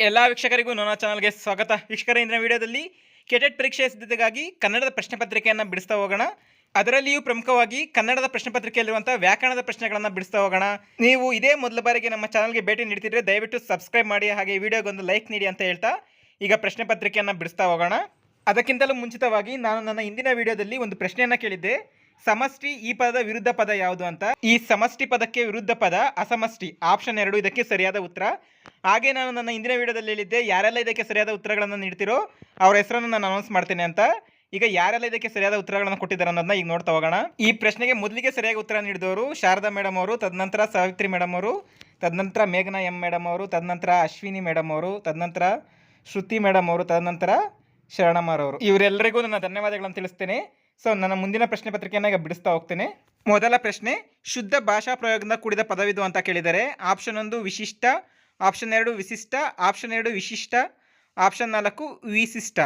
ಎಲ್ಲ ವೀಕ್ಷಕರಿಗೂ ನನ್ನ ಚಾನಲ್ಗೆ ಸ್ವಾಗತ. ವೀಕ್ಷಕರ, ಇಂದಿನ ವಿಡಿಯೋದಲ್ಲಿ ಕೆಟೆಟ್ ಪರೀಕ್ಷೆಯ ಸಿದ್ಧತೆಗಾಗಿ ಕನ್ನಡದ ಪ್ರಶ್ನೆ ಪತ್ರಿಕೆಯನ್ನು ಬಿಡಿಸ್ತಾ ಹೋಗೋಣ. ಅದರಲ್ಲಿಯೂ ಪ್ರಮುಖವಾಗಿ ಕನ್ನಡದ ಪ್ರಶ್ನೆ ಪತ್ರಿಕೆಯಲ್ಲಿರುವಂಥ ವ್ಯಾಕರಣದ ಪ್ರಶ್ನೆಗಳನ್ನು ಬಿಡಿಸ್ತಾ ಹೋಗೋಣ. ನೀವು ಇದೇ ಮೊದಲ ಬಾರಿಗೆ ನಮ್ಮ ಚಾನಲ್ಗೆ ಭೇಟಿ ನೀಡ್ತಿದ್ರೆ ದಯವಿಟ್ಟು ಸಬ್ಸ್ಕ್ರೈಬ್ ಮಾಡಿ, ಹಾಗೆ ವಿಡಿಯೋಗೊಂದು ಲೈಕ್ ನೀಡಿ ಅಂತ ಹೇಳ್ತಾ ಈಗ ಪ್ರಶ್ನೆ ಪತ್ರಿಕೆಯನ್ನು ಬಿಡಿಸ್ತಾ ಹೋಗೋಣ. ಅದಕ್ಕಿಂತಲೂ ಮುಂಚಿತವಾಗಿ ನಾನು ನನ್ನ ಇಂದಿನ ವಿಡಿಯೋದಲ್ಲಿ ಒಂದು ಪ್ರಶ್ನೆಯನ್ನು ಕೇಳಿದ್ದೆ. ಸಮಷ್ಟಿ ಈ ಪದದ ವಿರುದ್ಧ ಪದ ಯಾವುದು ಅಂತ? ಈ ಸಮಷ್ಟಿ ಪದಕ್ಕೆ ವಿರುದ್ಧ ಪದ ಅಸಮಷ್ಟಿ. ಆಪ್ಷನ್ ಎರಡು ಇದಕ್ಕೆ ಸರಿಯಾದ ಉತ್ತರ. ಹಾಗೆ ನಾನು ನನ್ನ ಇಂದಿನ ವಿಡಿಯೋದಲ್ಲಿ ಹೇಳಿದ್ದೆ, ಯಾರೆಲ್ಲ ಇದಕ್ಕೆ ಸರಿಯಾದ ಉತ್ತರಗಳನ್ನು ನೀಡ್ತಿರೋ ಅವರ ಹೆಸರನ್ನು ನಾನು ಅನೌನ್ಸ್ ಮಾಡ್ತೇನೆ ಅಂತ. ಈಗ ಯಾರೆಲ್ಲ ಇದಕ್ಕೆ ಸರಿಯಾದ ಉತ್ತರಗಳನ್ನು ಕೊಟ್ಟಿದ್ದಾರೆ ಅನ್ನೋದನ್ನ ಈಗ ನೋಡ್ತಾ ಹೋಗೋಣ. ಈ ಪ್ರಶ್ನೆಗೆ ಮೊದಲಿಗೆ ಸರಿಯಾಗಿ ಉತ್ತರ ನೀಡಿದವರು ಶಾರದಾ ಮೇಡಮ್ ಅವರು, ತದನಂತರ ಸಾವಿತ್ರಿ ಮೇಡಮ್ ಅವರು, ತದನಂತರ ಮೇಘನಾ ಎಂ ಮೇಡಮ್ ಅವರು, ತದನಂತರ ಅಶ್ವಿನಿ ಮೇಡಮ್ ಅವರು, ತದನಂತರ ಶ್ರುತಿ ಮೇಡಮ್ ಅವರು, ತದನಂತರ ಶರಣಮ್ಮರವರು ಇವರೆಲ್ಲರಿಗೂ ನನ್ನ ಧನ್ಯವಾದಗಳನ್ನು ತಿಳಿಸ್ತೇನೆ. ಸೊ ನನ್ನ ಮುಂದಿನ ಪ್ರಶ್ನೆ ಪತ್ರಿಕೆಯನ್ನು ಈಗ ಬಿಡಿಸ್ತಾ ಹೋಗ್ತೇನೆ. ಮೊದಲ ಪ್ರಶ್ನೆ, ಶುದ್ಧ ಭಾಷಾ ಪ್ರಯೋಗದಿಂದ ಕೂಡಿದ ಪದವಿದು ಅಂತ ಕೇಳಿದರೆ ಆಪ್ಷನ್ ಒಂದು ವಿಶಿಷ್ಟ ಆಪ್ಷನ್ ಎರಡು ವಿಶಿಷ್ಟ ಆಪ್ಷನ್ ಎರಡು ವಿಶಿಷ್ಟ ಆಪ್ಷನ್ ನಾಲ್ಕು ವಿಶಿಷ್ಟ.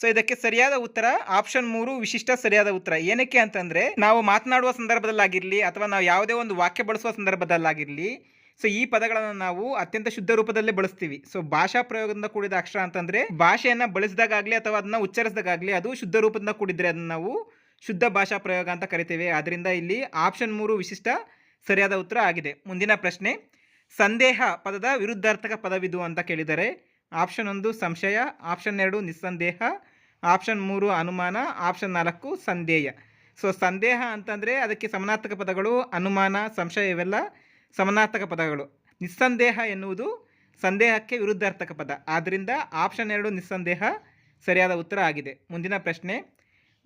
ಸೊ ಇದಕ್ಕೆ ಸರಿಯಾದ ಉತ್ತರ ಆಪ್ಷನ್ ಮೂರು ವಿಶಿಷ್ಟ ಸರಿಯಾದ ಉತ್ತರ. ಏನಕ್ಕೆ ಅಂತಂದ್ರೆ, ನಾವು ಮಾತನಾಡುವ ಸಂದರ್ಭದಲ್ಲಾಗಿರಲಿ ಅಥವಾ ನಾವು ಯಾವುದೇ ಒಂದು ವಾಕ್ಯ ಬಳಸುವ ಸಂದರ್ಭದಲ್ಲಾಗಿರಲಿ ಸೊ ಈ ಪದಗಳನ್ನು ನಾವು ಅತ್ಯಂತ ಶುದ್ಧ ರೂಪದಲ್ಲೇ ಬಳಸ್ತೀವಿ. ಸೊ ಭಾಷಾ ಪ್ರಯೋಗದಿಂದ ಕೂಡಿದ ಅಕ್ಷರ ಅಂತಂದ್ರೆ ಭಾಷೆಯನ್ನ ಬಳಸಿದಾಗಲಿ ಅಥವಾ ಅದನ್ನ ಉಚ್ಚರಿಸಿದಾಗಲಿ ಅದು ಶುದ್ಧ ರೂಪದಿಂದ ಕೂಡಿದ್ರೆ ಅದನ್ನ ನಾವು ಶುದ್ಧ ಭಾಷಾ ಪ್ರಯೋಗ ಅಂತ ಕರಿತೇವೆ. ಆದ್ರಿಂದ ಇಲ್ಲಿ ಆಪ್ಷನ್ ಮೂರು ವಿಶಿಷ್ಟ ಸರಿಯಾದ ಉತ್ತರ ಆಗಿದೆ. ಮುಂದಿನ ಪ್ರಶ್ನೆ, ಸಂದೇಹ ಪದದ ವಿರುದ್ಧಾರ್ಥಕ ಪದವಿದು ಅಂತ ಕೇಳಿದರೆ ಆಪ್ಷನ್ ಒಂದು ಸಂಶಯ ಆಪ್ಷನ್ ಎರಡು ನಿಸ್ಸಂದೇಹ ಆಪ್ಷನ್ ಮೂರು ಅನುಮಾನ ಆಪ್ಷನ್ ನಾಲ್ಕು ಸಂದೇಹ ಸೊ ಸಂದೇಹ ಅಂತಂದರೆ ಅದಕ್ಕೆ ಸಮನಾರ್ಥಕ ಪದಗಳು ಅನುಮಾನ, ಸಂಶಯ ಇವೆಲ್ಲ ಸಮನಾರ್ಥಕ ಪದಗಳು. ನಿಸ್ಸಂದೇಹ ಎನ್ನುವುದು ಸಂದೇಹಕ್ಕೆ ವಿರುದ್ಧಾರ್ಥಕ ಪದ. ಆದ್ದರಿಂದ ಆಪ್ಷನ್ ಎರಡು ನಿಸ್ಸಂದೇಹ ಸರಿಯಾದ ಉತ್ತರ ಆಗಿದೆ. ಮುಂದಿನ ಪ್ರಶ್ನೆ,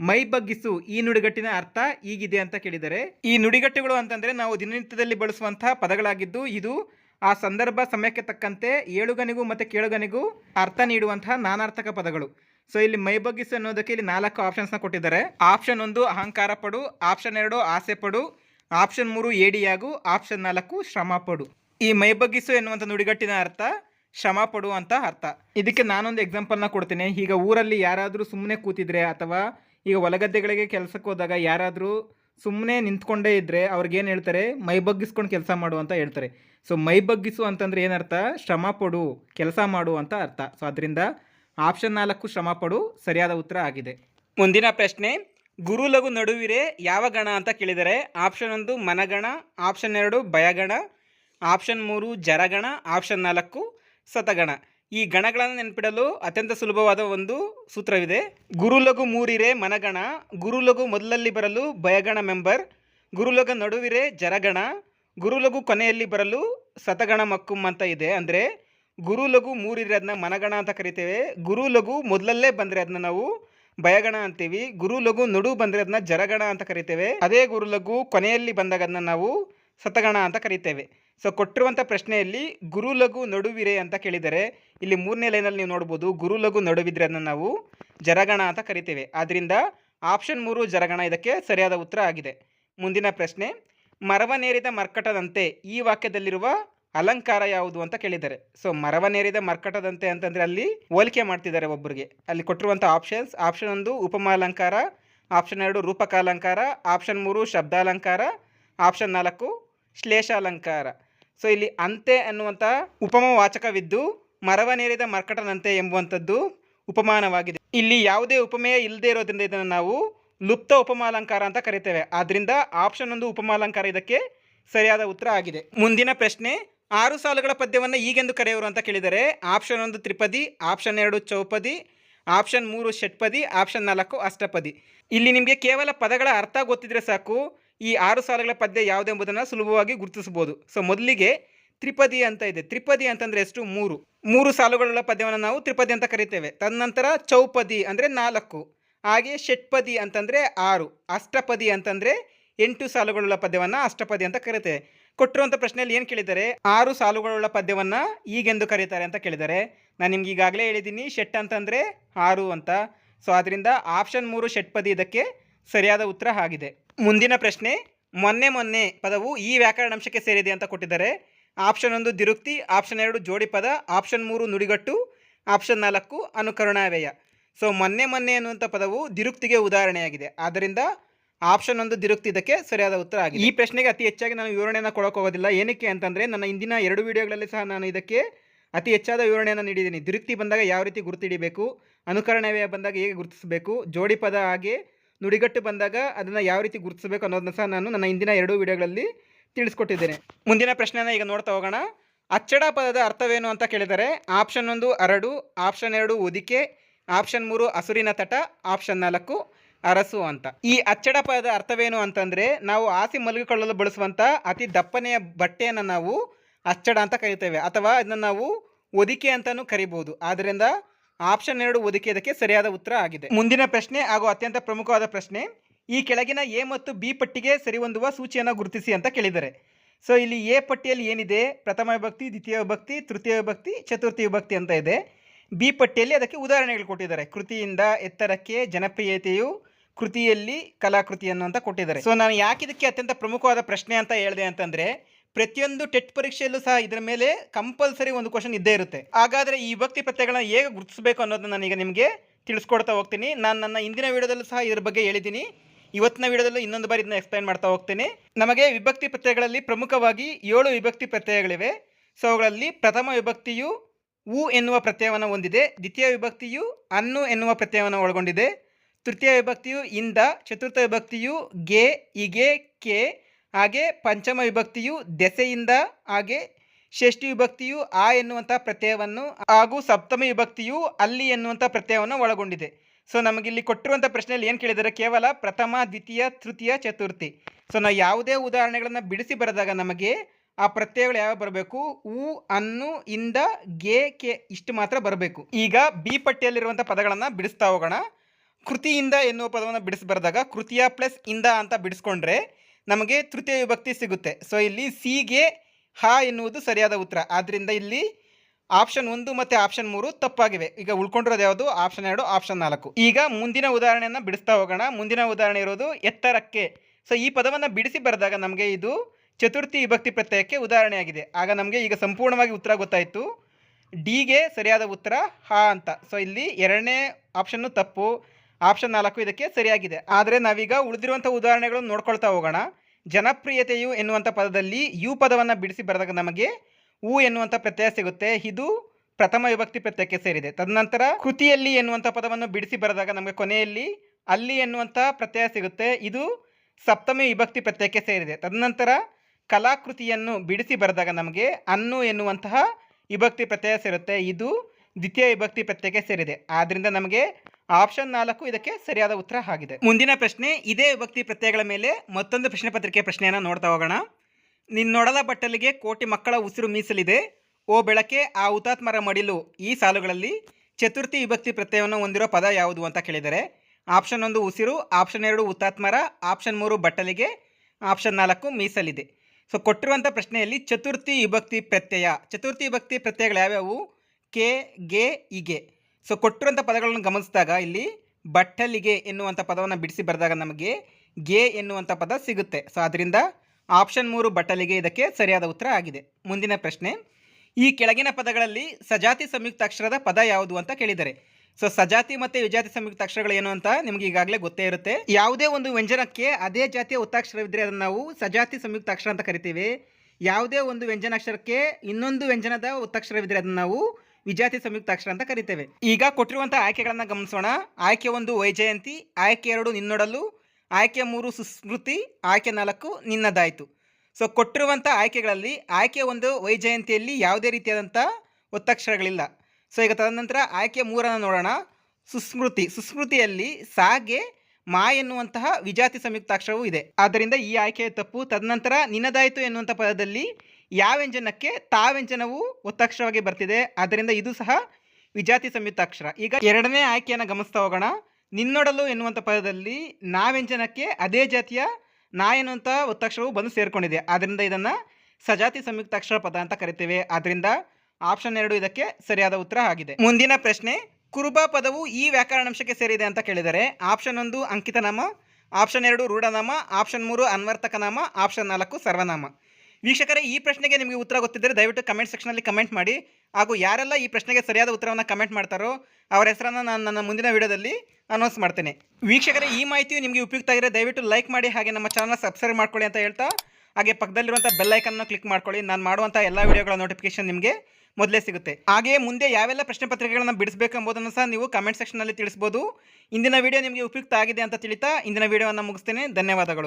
ಮೈ ಬಗ್ಗಿಸು ಈ ನುಡಿಗಟ್ಟಿನ ಅರ್ಥ ಈಗಿದೆ ಅಂತ ಕೇಳಿದರೆ, ಈ ನುಡಿಗಟ್ಟುಗಳು ಅಂತಂದರೆ ನಾವು ದಿನನಿತ್ಯದಲ್ಲಿ ಬಳಸುವಂತಹ ಪದಗಳಾಗಿದ್ದು ಇದು ಆ ಸಂದರ್ಭ ಸಮಯಕ್ಕೆ ತಕ್ಕಂತೆ ಏಳುಗನಿಗೂ ಮತ್ತು ಕೇಳುಗನಿಗೂ ಅರ್ಥ ನೀಡುವಂತಹ ನಾನಾರ್ಥಕ ಪದಗಳು. ಸೊ ಇಲ್ಲಿ ಮೈ ಬಗ್ಗಿಸು ಅನ್ನೋದಕ್ಕೆ ಇಲ್ಲಿ ನಾಲ್ಕು ಆಪ್ಷನ್ಸ್ನ ಕೊಟ್ಟಿದ್ದಾರೆ. ಆಪ್ಷನ್ ಒಂದು, ಅಹಂಕಾರ ಪಡು. ಆಪ್ಷನ್ ಎರಡು, ಆಸೆ ಪಡು. ಆಪ್ಷನ್ ಮೂರು ಏಡಿಯಾಗು ಆಪ್ಷನ್ ನಾಲ್ಕು ಶ್ರಮ ಪಡು. ಈ ಮೈಬಗ್ಗಿಸು ಎನ್ನುವಂಥ ನುಡಿಗಟ್ಟಿನ ಅರ್ಥ ಶ್ರಮ ಪಡು ಅಂತ ಅರ್ಥ. ಇದಕ್ಕೆ ನಾನೊಂದು ಎಕ್ಸಾಂಪಲ್ನ ಕೊಡ್ತೇನೆ. ಈಗ ಊರಲ್ಲಿ ಯಾರಾದರೂ ಸುಮ್ಮನೆ ಕೂತಿದ್ರೆ ಅಥವಾ ಈಗ ಹೊಲಗದ್ದೆಗಳಿಗೆ ಕೆಲಸಕ್ಕೆ ಹೋದಾಗ ಯಾರಾದರೂ ಸುಮ್ಮನೆ ನಿಂತ್ಕೊಂಡೇ ಇದ್ದರೆ ಅವ್ರಿಗೇನು ಹೇಳ್ತಾರೆ? ಮೈ ಬಗ್ಗಿಸ್ಕೊಂಡು ಕೆಲಸ ಮಾಡು ಅಂತ ಹೇಳ್ತಾರೆ. ಸೊ ಮೈ ಬಗ್ಗಿಸು ಅಂತಂದ್ರೆ ಏನರ್ಥ? ಶ್ರಮ ಪಡು, ಕೆಲಸ ಮಾಡು ಅಂತ ಅರ್ಥ. ಸೊ ಅದರಿಂದ ಆಪ್ಷನ್ ನಾಲ್ಕು ಶ್ರಮ ಪಡು, ಸರಿಯಾದ ಉತ್ತರ ಆಗಿದೆ. ಮುಂದಿನ ಪ್ರಶ್ನೆ ಗುರು ಲಘು ನಡುವಿರೆ ಯಾವ ಗಣ ಅಂತ ಕೇಳಿದರೆ ಆಪ್ಷನ್ ಒಂದು ಮನಗಣ, ಆಪ್ಷನ್ ಎರಡು ಭಯಗಣ, ಆಪ್ಷನ್ ಮೂರು ಜರಗಣ, ಆಪ್ಷನ್ ನಾಲ್ಕು ಸತಗಣ. ಈ ಗಣಗಳನ್ನು ನೆನಪಿಡಲು ಅತ್ಯಂತ ಸುಲಭವಾದ ಒಂದು ಸೂತ್ರವಿದೆ. ಗುರುಲಘು ಮೂರಿರೆ ಮನಗಣ ಗುರುಲಘು ಮೊದಲಲ್ಲಿ ಬರಲು ಭಯಗಣ ಮೆಂಬರ್ ಗುರುಲಘು ನಡುವಿರೆ ಜರಗಣ ಗುರುಲಘು ಕೊನೆಯಲ್ಲಿ ಬರಲು ಸತಗಣ ಮಕ್ಕುಮ್ ಅಂತ ಇದೆ. ಅಂದರೆ ಗುರುಲಘು ಮೂರಿರೆ ಅದನ್ನ ಮನಗಣ ಅಂತ ಕರಿತೇವೆ. ಗುರುಲಘು ಮೊದಲಲ್ಲೇ ಬಂದರೆ ಅದನ್ನ ನಾವು ಭಯಗಣ ಅಂತೀವಿ. ಗುರುಲಘು ನಡು ಬಂದರೆ ಅದನ್ನ ಜರಗಣ ಅಂತ ಕರಿತೇವೆ. ಅದೇ ಗುರುಲಘು ಕೊನೆಯಲ್ಲಿ ಬಂದಾಗ ಅದನ್ನ ನಾವು ಸತಗಣ ಅಂತ ಕರಿತೇವೆ. ಸೊ ಕೊಟ್ಟಿರುವಂಥ ಪ್ರಶ್ನೆಯಲ್ಲಿ ಗುರು ಲಘು ನಡುವಿರೆ ಅಂತ ಕೇಳಿದರೆ ಇಲ್ಲಿ ಮೂರನೇ ಲೈನಲ್ಲಿ ನೀವು ನೋಡ್ಬೋದು, ಗುರು ಲಘು ನಡುವಿದ್ರೆ ಅದನ್ನ ನಾವು ಜರಗಣ ಅಂತ ಕರಿತೇವೆ. ಆದ್ದರಿಂದ ಆಪ್ಷನ್ ಮೂರು ಜರಗಣ ಇದಕ್ಕೆ ಸರಿಯಾದ ಉತ್ತರ ಆಗಿದೆ. ಮುಂದಿನ ಪ್ರಶ್ನೆ, ಮರವನೇರಿದ ಮರ್ಕಟದಂತೆ ಈ ವಾಕ್ಯದಲ್ಲಿರುವ ಅಲಂಕಾರ ಯಾವುದು ಅಂತ ಕೇಳಿದ್ದಾರೆ. ಸೊ ಮರವನೇರಿದ ಮರ್ಕಟದಂತೆ ಅಂತಂದರೆ ಅಲ್ಲಿ ಹೋಲಿಕೆ ಮಾಡ್ತಿದ್ದಾರೆ ಒಬ್ಬರಿಗೆ ಅಲ್ಲಿ ಕೊಟ್ಟಿರುವಂಥ ಆಪ್ಷನ್ಸ್ ಆಪ್ಷನ್ ಒಂದು ಉಪಮಾಲಂಕಾರ ಆಪ್ಷನ್ ಎರಡು ರೂಪಕಾಲಂಕಾರ ಆಪ್ಷನ್ ಮೂರು ಶಬ್ದಾಲಂಕಾರ ಆಪ್ಷನ್ ನಾಲ್ಕು ಶ್ಲೇಷಾಲಂಕಾರ. ಸೊ ಇಲ್ಲಿ ಅಂತೆ ಅನ್ನುವಂಥ ಉಪಮ ವಾಚಕವಿದ್ದು ಮರವನೇರಿದ ಮರ್ಕಟನಂತೆ ಎಂಬುವಂಥದ್ದು ಉಪಮಾನವಾಗಿದೆ. ಇಲ್ಲಿ ಯಾವುದೇ ಉಪಮೇಯ ಇಲ್ಲದೆ ಇರೋದ್ರಿಂದ ಇದನ್ನು ನಾವು ಲುಪ್ತ ಉಪಮಾಲಂಕಾರ ಅಂತ ಕರಿತೇವೆ. ಆದ್ದರಿಂದ ಆಪ್ಷನ್ ಒಂದು ಉಪಮಾಲಂಕಾರ ಇದಕ್ಕೆ ಸರಿಯಾದ ಉತ್ತರ ಆಗಿದೆ. ಮುಂದಿನ ಪ್ರಶ್ನೆ ಆರು ಸಾಲುಗಳ ಪದ್ಯವನ್ನು ಈಗೆಂದು ಕರೆಯೋರು ಅಂತ ಕೇಳಿದರೆ ಆಪ್ಷನ್ ಒಂದು ತ್ರಿಪದಿ, ಆಪ್ಷನ್ ಎರಡು ಚೌಪದಿ, ಆಪ್ಷನ್ ಮೂರು ಷಟ್ಪದಿ, ಆಪ್ಷನ್ ನಾಲ್ಕು ಅಷ್ಟಪದಿ. ಇಲ್ಲಿ ನಿಮಗೆ ಕೇವಲ ಪದಗಳ ಅರ್ಥ ಗೊತ್ತಿದ್ರೆ ಸಾಕು. ಈ ಆರು ಸಾಲುಗಳ ಪದ್ಯ ಯಾವುದೆಂಬುದನ್ನು ಸುಲಭವಾಗಿ ಗುರುತಿಸಬಹುದು. ಸೊ ಮೊದಲಿಗೆ ತ್ರಿಪದಿ ಅಂತ ಇದೆ. ತ್ರಿಪದಿ ಅಂತಂದರೆ ಎಷ್ಟು? ಮೂರು. ಮೂರು ಸಾಲುಗಳ ಪದ್ಯವನ್ನು ನಾವು ತ್ರಿಪದಿ ಅಂತ ಕರಿತೇವೆ. ತದನಂತರ ಚೌಪದಿ ಅಂದರೆ ನಾಲ್ಕು. ಹಾಗೆ ಷಟ್ಪದಿ ಅಂತಂದರೆ ಆರು. ಅಷ್ಟಪದಿ ಅಂತಂದರೆ ಎಂಟು ಸಾಲುಗಳುಳ್ಳ ಪದ್ಯವನ್ನು ಅಷ್ಟಪದಿ ಅಂತ ಕರಿತೇವೆ. ಕೊಟ್ಟಿರುವಂಥ ಪ್ರಶ್ನೆಯಲ್ಲಿ ಏನು ಕೇಳಿದ್ದಾರೆ? ಆರು ಸಾಲುಗಳುಳ್ಳ ಪದ್ಯವನ್ನು ಈಗೆಂದು ಕರೀತಾರೆ ಅಂತ ಕೇಳಿದ್ದಾರೆ. ನಾನು ನಿಮ್ಗೆ ಈಗಾಗಲೇ ಹೇಳಿದ್ದೀನಿ, ಶೆಟ್ ಅಂತಂದರೆ ಆರು ಅಂತ. ಸೊ ಆದ್ದರಿಂದ ಆಪ್ಷನ್ ಮೂರು ಷಟ್ಪದಿ ಇದಕ್ಕೆ ಸರಿಯಾದ ಉತ್ತರ ಆಗಿದೆ. ಮುಂದಿನ ಪ್ರಶ್ನೆ, ಮೊನ್ನೆ ಮೊನ್ನೆ ಪದವು ಈ ವ್ಯಾಕರಣಾಂಶಕ್ಕೆ ಸೇರಿದೆ ಅಂತ ಕೊಟ್ಟಿದ್ದಾರೆ. ಆಪ್ಷನ್ ಒಂದು ದಿರುಕ್ತಿ ಆಪ್ಷನ್ ಎರಡು ಜೋಡಿ ಪದ, ಆಪ್ಷನ್ ಮೂರು ನುಡಿಗಟ್ಟು, ಆಪ್ಷನ್ ನಾಲ್ಕು ಅನುಕರಣಾವ್ಯಯ. ಸೊ ಮೊನ್ನೆ ಮೊನ್ನೆ ಅನ್ನುವಂಥ ಪದವು ದಿರುಕ್ತಿಗೆ ಉದಾಹರಣೆಯಾಗಿದೆ. ಆದ್ದರಿಂದ ಆಪ್ಷನ್ ಒಂದು ದಿರುಕ್ತಿ ಇದಕ್ಕೆ ಸರಿಯಾದ ಉತ್ತರ ಆಗಿದೆ. ಈ ಪ್ರಶ್ನೆಗೆ ಅತಿ ಹೆಚ್ಚಾಗಿ ನಾನು ವಿವರಣೆಯನ್ನು ಕೊಡೋಕೆ ಹೋಗೋದಿಲ್ಲ. ಏನಕ್ಕೆ ಅಂತಂದರೆ ನನ್ನ ಇಂದಿನ ಎರಡು ವಿಡಿಯೋಗಳಲ್ಲಿ ಸಹ ನಾನು ಇದಕ್ಕೆ ಅತಿ ಹೆಚ್ಚಾದ ವಿವರಣೆಯನ್ನು ನೀಡಿದ್ದೀನಿ. ದಿರುಕ್ತಿ ಬಂದಾಗ ಯಾವ ರೀತಿ ಗುರುತಿಡಿಬೇಕು ಅನುಕರಣವ್ಯಯ ಬಂದಾಗ ಹೇಗೆ ಗುರುತಿಸಬೇಕು ಜೋಡಿ ಪದ ಹಾಗೆ ನುಡಿಗಟ್ಟು ಬಂದಾಗ ಅದನ್ನು ಯಾವ ರೀತಿ ಗುರುತಿಸಬೇಕು ಅನ್ನೋದನ್ನ ಸಹ ನಾನು ನನ್ನ ಹಿಂದಿನ ಎರಡು ವಿಡಿಯೋಗಳಲ್ಲಿ ತಿಳಿಸ್ಕೊಟ್ಟಿದ್ದೇನೆ. ಮುಂದಿನ ಪ್ರಶ್ನೆನ ಈಗ ನೋಡ್ತಾ ಹೋಗೋಣ. ಅಚ್ಚಡ ಪದದ ಅರ್ಥವೇನು ಅಂತ ಕೇಳಿದರೆ ಆಪ್ಷನ್ ಒಂದು ಅರಡು ಆಪ್ಷನ್ ಎರಡು ಒದಿಕೆ ಆಪ್ಷನ್ ಮೂರು ಹಸುರಿನ ತಟ ಆಪ್ಷನ್ ನಾಲ್ಕು ಅರಸು ಅಂತ. ಈ ಅಚ್ಚಡ ಪದದ ಅರ್ಥವೇನು ಅಂತಂದರೆ ನಾವು ಆಸಿ ಮಲಗಿಕೊಳ್ಳಲು ಬಳಸುವಂಥ ಅತಿ ದಪ್ಪನೆಯ ಬಟ್ಟೆಯನ್ನು ನಾವು ಅಚ್ಚಡ ಅಂತ ಕರಿತೇವೆ. ಅಥವಾ ಇದನ್ನು ನಾವು ಒದಿಕೆ ಅಂತಲೂ ಕರಿಬೋದು ಆದ್ದರಿಂದ ಆಪ್ಷನ್ ಎರಡು ಒದಿಕೆ ಇದಕ್ಕೆ ಸರಿಯಾದ ಉತ್ತರ ಆಗಿದೆ. ಮುಂದಿನ ಪ್ರಶ್ನೆ ಹಾಗೂ ಅತ್ಯಂತ ಪ್ರಮುಖವಾದ ಪ್ರಶ್ನೆ, ಈ ಕೆಳಗಿನ ಎ ಮತ್ತು ಬಿ ಪಟ್ಟಿಗೆ ಸರಿಹೊಂದುವ ಸೂಚಿಯನ್ನು ಗುರುತಿಸಿ ಅಂತ ಕೇಳಿದ್ದಾರೆ ಸೊ, ಇಲ್ಲಿ ಎ ಪಟ್ಟಿಯಲ್ಲಿ ಏನಿದೆ? ಪ್ರಥಮ ವಿಭಕ್ತಿ, ದ್ವಿತೀಯ ವಿಭಕ್ತಿ, ತೃತೀಯ ವಿಭಕ್ತಿ, ಚತುರ್ಥಿ ವಿಭಕ್ತಿ ಅಂತ ಇದೆ. ಬಿ ಪಟ್ಟಿಯಲ್ಲಿ ಅದಕ್ಕೆ ಉದಾಹರಣೆಗಳು ಕೊಟ್ಟಿದ್ದಾರೆ. ಕೃತಿಯಿಂದ ಎತ್ತರಕ್ಕೆ ಜನಪ್ರಿಯತೆಯು ಕೃತಿಯಲ್ಲಿ ಕಲಾಕೃತಿಯನ್ನು ಅಂತ ಕೊಟ್ಟಿದ್ದಾರೆ. ಸೊ ನಾನು ಯಾಕೆ ಇದಕ್ಕೆ ಅತ್ಯಂತ ಪ್ರಮುಖವಾದ ಪ್ರಶ್ನೆ ಅಂತ ಹೇಳಿದೆ ಅಂತಂದ್ರೆ, ಪ್ರತಿಯೊಂದು ಟೆಟ್ ಪರೀಕ್ಷೆಯಲ್ಲೂ ಸಹ ಇದರ ಮೇಲೆ ಕಂಪಲ್ಸರಿ ಒಂದು ಕ್ವಶನ್ ಇದ್ದೇ ಇರುತ್ತೆ. ಹಾಗಾದರೆ ಈ ವಿಭಕ್ತಿ ಪ್ರತ್ಯಯಗಳನ್ನ ಹೇಗೆ ಗುರುತಿಸಬೇಕು ಅನ್ನೋದನ್ನ ನಾನೀಗ ನಿಮಗೆ ತಿಳಿಸ್ಕೊಡ್ತಾ ಹೋಗ್ತೀನಿ. ನಾನು ನನ್ನ ಹಿಂದಿನ ವಿಡಿಯೋದಲ್ಲೂ ಸಹ ಇದ್ರ ಬಗ್ಗೆ ಹೇಳಿದ್ದೀನಿ. ಇವತ್ತಿನ ವಿಡಿಯೋದಲ್ಲೂ ಇನ್ನೊಂದು ಬಾರಿ ಇದನ್ನ ಎಕ್ಸ್ಪ್ಲೈನ್ ಮಾಡ್ತಾ ಹೋಗ್ತೀನಿ. ನಮಗೆ ವಿಭಕ್ತಿ ಪ್ರತ್ಯಯಗಳಲ್ಲಿ ಪ್ರಮುಖವಾಗಿ ಏಳು ವಿಭಕ್ತಿ ಪ್ರತ್ಯಯಗಳಿವೆ. ಸೊ ಅವುಗಳಲ್ಲಿ ಪ್ರಥಮ ವಿಭಕ್ತಿಯು ಉ ಎನ್ನುವ ಪ್ರತ್ಯಯವನ್ನು ಹೊಂದಿದೆ. ದ್ವಿತೀಯ ವಿಭಕ್ತಿಯು ಅನ್ನು ಎನ್ನುವ ಪ್ರತ್ಯಯವನ್ನು ಒಳಗೊಂಡಿದೆ. ತೃತೀಯ ವಿಭಕ್ತಿಯು ಇಂದ ಚತುರ್ಥ ವಿಭಕ್ತಿಯು ಗೆ, ಇಗೆ, ಕೆ, ಹಾಗೆ ಪಂಚಮ ವಿಭಕ್ತಿಯು ದೆಸೆಯಿಂದ ಹಾಗೆ ಷಷ್ಠಿ ವಿಭಕ್ತಿಯು ಆ ಎನ್ನುವಂಥ ಪ್ರತ್ಯಯವನ್ನು ಹಾಗೂ ಸಪ್ತಮ ವಿಭಕ್ತಿಯು ಅಲ್ಲಿ ಎನ್ನುವಂಥ ಪ್ರತ್ಯಯವನ್ನು ಒಳಗೊಂಡಿದೆ. ಸೊ ನಮಗಿಲ್ಲಿ ಕೊಟ್ಟಿರುವಂಥ ಪ್ರಶ್ನೆಯಲ್ಲಿ ಏನು ಕೇಳಿದರೆ ಕೇವಲ ಪ್ರಥಮ, ದ್ವಿತೀಯ, ತೃತೀಯ, ಚತುರ್ಥಿ. ಸೊ ನಾವು ಯಾವುದೇ ಉದಾಹರಣೆಗಳನ್ನು ಬಿಡಿಸಿ ಬರೆದಾಗ ನಮಗೆ ಆ ಪ್ರತ್ಯಯಗಳು ಯಾವ ಬರಬೇಕು? ಉ, ಅನ್ನು, ಇಂದ, ಗೆ, ಕೆ ಇಷ್ಟು ಮಾತ್ರ ಬರಬೇಕು. ಈಗ ಬಿ ಪಟ್ಟಿಯಲ್ಲಿರುವಂಥ ಪದಗಳನ್ನು ಬಿಡಿಸ್ತಾ ಹೋಗೋಣ. ಕೃತಿಯಿಂದ ಎನ್ನುವ ಪದವನ್ನು ಬಿಡಿಸಿ ಬರೆದಾಗ ಕೃತಿಯ ಪ್ಲಸ್ ಇಂದ ಅಂತ ಬಿಡಿಸ್ಕೊಂಡ್ರೆ ನಮಗೆ ತೃತೀಯ ವಿಭಕ್ತಿ ಸಿಗುತ್ತೆ. ಸೊ ಇಲ್ಲಿ ಸಿಗೆ ಹ ಎನ್ನುವುದು ಸರಿಯಾದ ಉತ್ತರ. ಆದ್ದರಿಂದ ಇಲ್ಲಿ ಆಪ್ಷನ್ ಒಂದು ಮತ್ತು ಆಪ್ಷನ್ ಮೂರು ತಪ್ಪಾಗಿವೆ. ಈಗ ಉಳ್ಕೊಂಡಿರೋದು ಯಾವುದು? ಆಪ್ಷನ್ ಎರಡು, ಆಪ್ಷನ್ ನಾಲ್ಕು. ಈಗ ಮುಂದಿನ ಉದಾಹರಣೆಯನ್ನು ಬಿಡಿಸ್ತಾ ಹೋಗೋಣ. ಮುಂದಿನ ಉದಾಹರಣೆ ಇರೋದು ಎತ್ತರಕ್ಕೆ. ಸೊ ಈ ಪದವನ್ನು ಬಿಡಿಸಿ ಬರೆದಾಗ ನಮಗೆ ಇದು ಚತುರ್ಥಿ ವಿಭಕ್ತಿ ಪ್ರತ್ಯಯಕ್ಕೆ ಉದಾಹರಣೆಯಾಗಿದೆ. ಆಗ ನಮಗೆ ಈಗ ಸಂಪೂರ್ಣವಾಗಿ ಉತ್ತರ ಗೊತ್ತಾಯಿತು. ಡಿಗೆ ಸರಿಯಾದ ಉತ್ತರ ಹ ಅಂತ. ಸೊ ಇಲ್ಲಿ ಎರಡನೇ ಆಪ್ಷನ್ನು ತಪ್ಪು. ಆಪ್ಷನ್ ನಾಲ್ಕು ಇದಕ್ಕೆ ಸರಿಯಾಗಿದೆ. ಆದರೆ ನಾವೀಗ ಉಳಿದಿರುವಂಥ ಉದಾಹರಣೆಗಳನ್ನು ನೋಡ್ಕೊಳ್ತಾ ಹೋಗೋಣ. ಜನಪ್ರಿಯತೆಯು ಎನ್ನುವಂಥ ಪದದಲ್ಲಿ ಯು ಪದವನ್ನು ಬಿಡಿಸಿ ಬರೆದಾಗ ನಮಗೆ ಉ ಎನ್ನುವಂಥ ಪ್ರತ್ಯಯ ಸಿಗುತ್ತೆ. ಇದು ಪ್ರಥಮ ವಿಭಕ್ತಿ ಪ್ರತ್ಯಯಕ್ಕೆ ಸೇರಿದೆ. ತದನಂತರ ಕೃತಿಯಲ್ಲಿ ಎನ್ನುವಂಥ ಪದವನ್ನು ಬಿಡಿಸಿ ಬರೆದಾಗ ನಮಗೆ ಕೊನೆಯಲ್ಲಿ ಅಲ್ಲಿ ಎನ್ನುವಂಥ ಪ್ರತ್ಯಯ ಸಿಗುತ್ತೆ. ಇದು ಸಪ್ತಮಿ ವಿಭಕ್ತಿ ಪ್ರತ್ಯಯಕ್ಕೆ ಸೇರಿದೆ. ತದನಂತರ ಕಲಾಕೃತಿಯನ್ನು ಬಿಡಿಸಿ ಬರೆದಾಗ ನಮಗೆ ಅನ್ನು ಎನ್ನುವಂತಹ ವಿಭಕ್ತಿ ಪ್ರತ್ಯಯ ಸೇರುತ್ತೆ. ಇದು ದ್ವಿತೀಯ ವಿಭಕ್ತಿ ಪ್ರತ್ಯಯಕ್ಕೆ ಸೇರಿದೆ. ಆದ್ದರಿಂದ ನಮಗೆ ಆಪ್ಷನ್ ನಾಲ್ಕು ಇದಕ್ಕೆ ಸರಿಯಾದ ಉತ್ತರ ಆಗಿದೆ. ಮುಂದಿನ ಪ್ರಶ್ನೆ, ಇದೇ ವಿಭಕ್ತಿ ಪ್ರತ್ಯಯಗಳ ಮೇಲೆ ಮತ್ತೊಂದು ಪ್ರಶ್ನೆ ಪತ್ರಿಕೆ ಪ್ರಶ್ನೆಯನ್ನು ನೋಡ್ತಾ ಹೋಗೋಣ. ನಿನ್ನೊಡಲ ಬಟ್ಟಲಿಗೆ ಕೋಟಿ ಮಕ್ಕಳ ಉಸಿರು ಮೀಸಲಿದೆ. ಓ ಬೆಳಕೆ, ಆ ಹುತಾತ್ಮರ ಮಡಿಲು ಈ ಸಾಲುಗಳಲ್ಲಿ ಚತುರ್ಥಿ ವಿಭಕ್ತಿ ಪ್ರತ್ಯಯವನ್ನು ಹೊಂದಿರೋ ಪದ ಯಾವುದು ಅಂತ ಕೇಳಿದರೆ, ಆಪ್ಷನ್ ಒಂದು ಉಸಿರು, ಆಪ್ಷನ್ ಎರಡು ಹುತಾತ್ಮರ, ಆಪ್ಷನ್ ಮೂರು ಬಟ್ಟಲಿಗೆ, ಆಪ್ಷನ್ ನಾಲ್ಕು ಮೀಸಲಿದೆ. ಸೊ ಕೊಟ್ಟಿರುವಂಥ ಪ್ರಶ್ನೆಯಲ್ಲಿ ಚತುರ್ಥಿ ವಿಭಕ್ತಿ ಪ್ರತ್ಯಯ, ಚತುರ್ಥಿ ವಿಭಕ್ತಿ ಪ್ರತ್ಯಯಗಳು ಯಾವ್ಯಾವು? ಕೆ, ಗೆ, ಇಗೆ. ಸೊ ಕೊಟ್ಟಿರುವಂಥ ಪದಗಳನ್ನು ಗಮನಿಸಿದಾಗ ಇಲ್ಲಿ ಬಟ್ಟಲಿಗೆ ಎನ್ನುವಂಥ ಪದವನ್ನು ಬಿಡಿಸಿ ಬರೆದಾಗ ನಮಗೆ ಗೆ ಎನ್ನುವಂಥ ಪದ ಸಿಗುತ್ತೆ. ಸೊ ಅದರಿಂದ ಆಪ್ಷನ್ ಮೂರು ಬಟ್ಟಲಿಗೆ ಇದಕ್ಕೆ ಸರಿಯಾದ ಉತ್ತರ ಆಗಿದೆ. ಮುಂದಿನ ಪ್ರಶ್ನೆ, ಈ ಕೆಳಗಿನ ಪದಗಳಲ್ಲಿ ಸಜಾತಿ ಸಂಯುಕ್ತಾಕ್ಷರದ ಪದ ಯಾವುದು ಅಂತ ಕೇಳಿದ್ದಾರೆ ಸೊ ಸಜಾತಿ ಮತ್ತು ವಿಜಾತಿ ಸಂಯುಕ್ತ ಅಕ್ಷರಗಳು ಏನು ಅಂತ ನಿಮಗೆ ಈಗಾಗಲೇ ಗೊತ್ತೇ ಇರುತ್ತೆ. ಯಾವುದೇ ಒಂದು ವ್ಯಂಜನಕ್ಕೆ ಅದೇ ಜಾತಿಯ ಒತ್ತಾಕ್ಷರವಿದ್ದರೆ ಅದನ್ನು ನಾವು ಸಜಾತಿ ಸಂಯುಕ್ತ ಅಕ್ಷರ ಅಂತ ಕರಿತೀವಿ. ಯಾವುದೇ ಒಂದು ವ್ಯಂಜನಾಕ್ಷರಕ್ಕೆ ಇನ್ನೊಂದು ವ್ಯಂಜನದ ಒತ್ತಕ್ಷರವಿದ್ದರೆ ಅದನ್ನು ನಾವು ವಿಜಾತಿ ಸಂಯುಕ್ತಾಕ್ಷರ ಅಂತ ಕರಿತೇವೆ. ಈಗ ಕೊಟ್ಟಿರುವಂತಹ ಆಯ್ಕೆಗಳನ್ನು ಗಮನಿಸೋಣ. ಆಯ್ಕೆ ಒಂದು ವೈಜಯಂತಿ, ಆಯ್ಕೆ ಎರಡು ನಿನ್ನೊಡಲು, ಆಯ್ಕೆ ಮೂರು ಸುಸ್ಮೃತಿ, ಆಯ್ಕೆ ನಾಲ್ಕು ನಿನ್ನದಾಯಿತು. ಸೊ ಕೊಟ್ಟಿರುವಂಥ ಆಯ್ಕೆಗಳಲ್ಲಿ ಆಯ್ಕೆ ಒಂದು ವೈಜಯಂತಿಯಲ್ಲಿ ಯಾವುದೇ ರೀತಿಯಾದಂಥ ಒತ್ತಕ್ಷರಗಳಿಲ್ಲ. ಸೊ ಈಗ ತದನಂತರ ಆಯ್ಕೆ ಮೂರನ್ನು ನೋಡೋಣ. ಸುಸ್ಮೃತಿ, ಸುಸ್ಮೃತಿಯಲ್ಲಿ ಸಾಗೆ ಮಾ ಎನ್ನುವಂತಹ ವಿಜಾತಿ ಸಂಯುಕ್ತಾಕ್ಷರವೂ ಇದೆ. ಆದ್ದರಿಂದ ಈ ಆಯ್ಕೆಯ ತಪ್ಪು. ತದನಂತರ ನಿನ್ನದಾಯಿತು ಎನ್ನುವಂಥ ಪದದಲ್ಲಿ ಯಾವ ವ್ಯಂಜನಕ್ಕೆ ತಾ ವ್ಯಂಜನವು ಒತ್ತಕ್ಷರವಾಗಿ ಬರ್ತಿದೆ. ಆದ್ದರಿಂದ ಇದು ಸಹ ವಿಜಾತಿ ಸಂಯುಕ್ತಾಕ್ಷರ. ಈಗ ಎರಡನೇ ಆಯ್ಕೆಯನ್ನು ಗಮನಿಸ್ತಾ ಹೋಗೋಣ. ನಿನ್ನೊಡಲು ಎನ್ನುವಂಥ ಪದದಲ್ಲಿ ನಾ ವ್ಯಂಜನಕ್ಕೆ ಅದೇ ಜಾತಿಯ ನಾ ಎನ್ನುವಂಥ ಒತ್ತಕ್ಷರವು ಬಂದು ಸೇರಿಕೊಂಡಿದೆ. ಆದ್ದರಿಂದ ಇದನ್ನು ಸಜಾತಿ ಸಂಯುಕ್ತಾಕ್ಷರ ಪದ ಅಂತ ಕರಿತೇವೆ. ಆದ್ದರಿಂದ ಆಪ್ಷನ್ ಎರಡು ಇದಕ್ಕೆ ಸರಿಯಾದ ಉತ್ತರ ಆಗಿದೆ. ಮುಂದಿನ ಪ್ರಶ್ನೆ ಕುರುಬ ಪದವು ಈ ವ್ಯಾಕರಣಾಂಶಕ್ಕೆ ಸೇರಿದೆ ಅಂತ ಕೇಳಿದರೆ ಆಪ್ಷನ್ ಒಂದು ಅಂಕಿತನಾಮ ಆಪ್ಷನ್ ಎರಡು ರೂಢನಾಮ ಆಪ್ಷನ್ ಮೂರು ಅನ್ವರ್ತಕನಾಮ ಆಪ್ಷನ್ ನಾಲ್ಕು ಸರ್ವನಾಮ. ವೀಕ್ಷಕರೇ, ಈ ಪ್ರಶ್ನೆಗೆ ನಿಮಗೆ ಉತ್ತರ ಗೊತ್ತಿದ್ದರೆ ದಯವಿಟ್ಟು ಕಮೆಂಟ್ ಸೆಕ್ಷನಲ್ಲಿ ಕಮೆಂಟ್ ಮಾಡಿ. ಹಾಗೂ ಯಾರೆಲ್ಲ ಈ ಪ್ರಶ್ನೆಗೆ ಸರಿಯಾದ ಉತ್ತರವನ್ನು ಕಮೆಂಟ್ ಮಾಡ್ತಾರೋ, ಅವರ ಹೆಸರನ್ನು ನಾನು ನನ್ನ ಮುಂದಿನ ವಿಡಿಯೋದಲ್ಲಿ ಅನೌನ್ಸ್ ಮಾಡ್ತೇನೆ. ವೀಕ್ಷಕರೇ, ಈ ಮಾಹಿತಿಯು ನಿಮಗೆ ಉಪಯುಕ್ತ ಆಗಿರೋ ದಯವಿಟ್ಟು ಲೈಕ್ ಮಾಡಿ, ಹಾಗೆ ನಮ್ಮ ಚಾನಲ್ನ ಸಬ್ಸ್ಕ್ರೈಬ್ ಮಾಡ್ಕೊಳ್ಳಿ ಅಂತ ಹೇಳ್ತಾ, ಹಾಗೆ ಪಕ್ಕದಲ್ಲಿರುವಂಥ ಬೆಲ್ಲೈಕನ್ನು ಕ್ಲಿಕ್ ಮಾಡ್ಕೊಳ್ಳಿ. ನಾನು ಮಾಡುವಂಥ ಎಲ್ಲ ವಿಡಿಯೋಗಳ ನೋಟಿಫಿಕೇಶನ್ ನಿಮಗೆ ಮೊದಲೇ ಸಿಗುತ್ತೆ. ಹಾಗೆಯೇ ಮುಂದೆ ಯಾವೆಲ್ಲ ಪ್ರಶ್ನೆ ಪತ್ರಿಕೆಗಳನ್ನು ಬಿಡಿಸಬೇಕು ಎಂಬುದನ್ನು ಸಹ ನೀವು ಕಮೆಂಟ್ ಸೆಕ್ಷನಲ್ಲಿ ತಿಳಿಸ್ಬೋದು. ಇಂದಿನ ವಿಡಿಯೋ ನಿಮಗೆ ಉಪಯುಕ್ತ ಆಗಿದೆ ಅಂತ ತಿಳಿತಾ ಇಂದಿನ ವಿಡಿಯೋವನ್ನು ಮುಗಿಸ್ತೇನೆ. ಧನ್ಯವಾದಗಳು.